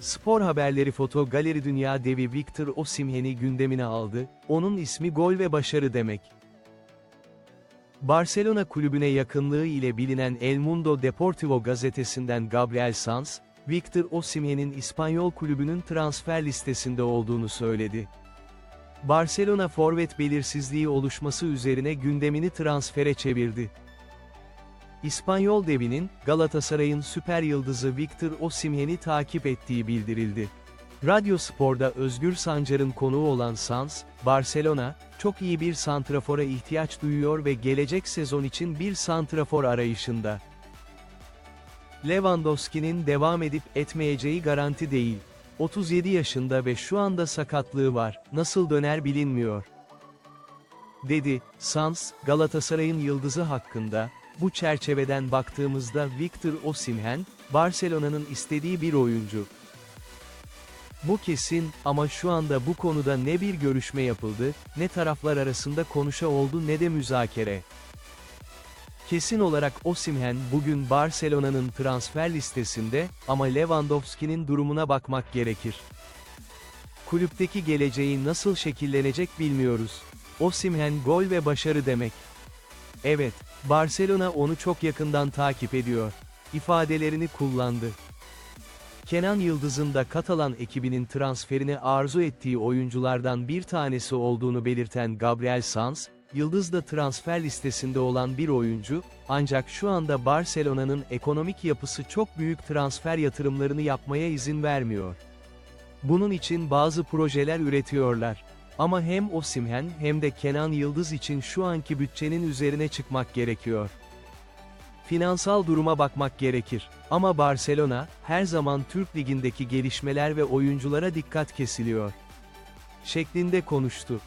Spor haberleri foto galeri dünya devi Victor Osimhen'i gündemine aldı, onun ismi gol ve başarı demek. Barcelona kulübüne yakınlığı ile bilinen El Mundo Deportivo gazetesinden Gabriel Sanz, Victor Osimhen'in İspanyol kulübünün transfer listesinde olduğunu söyledi. Barcelona forvet belirsizliği oluşması üzerine gündemini transfere çevirdi. İspanyol devinin, Galatasaray'ın süper yıldızı Victor Osimhen'i takip ettiği bildirildi. Radyo Spor'da Özgür Sancar'ın konuğu olan Sans, Barcelona, çok iyi bir santrafora ihtiyaç duyuyor ve gelecek sezon için bir santrafor arayışında. Lewandowski'nin devam edip etmeyeceği garanti değil. 37 yaşında ve şu anda sakatlığı var, nasıl döner bilinmiyor. Dedi, Sans, Galatasaray'ın yıldızı hakkında, bu çerçeveden baktığımızda Victor Osimhen, Barcelona'nın istediği bir oyuncu. Bu kesin, ama şu anda bu konuda ne bir görüşme yapıldı, ne taraflar arasında konuşa oldu ne de müzakere. Kesin olarak Osimhen bugün Barcelona'nın transfer listesinde, ama Lewandowski'nin durumuna bakmak gerekir. Kulüpteki geleceği nasıl şekillenecek bilmiyoruz. Osimhen gol ve başarı demek. Evet, Barcelona onu çok yakından takip ediyor. ifadelerini kullandı. Kenan Yıldız'ın da Katalan ekibinin transferini arzu ettiği oyunculardan bir tanesi olduğunu belirten Gabriel Sanz, Yıldız da transfer listesinde olan bir oyuncu, ancak şu anda Barcelona'nın ekonomik yapısı çok büyük transfer yatırımlarını yapmaya izin vermiyor. Bunun için bazı projeler üretiyorlar. Ama hem Osimhen hem de Kenan Yıldız için şu anki bütçenin üzerine çıkmak gerekiyor. Finansal duruma bakmak gerekir. Ama Barcelona, her zaman Türk Ligi'ndeki gelişmeler ve oyunculara dikkat kesiliyor. Şeklinde konuştu.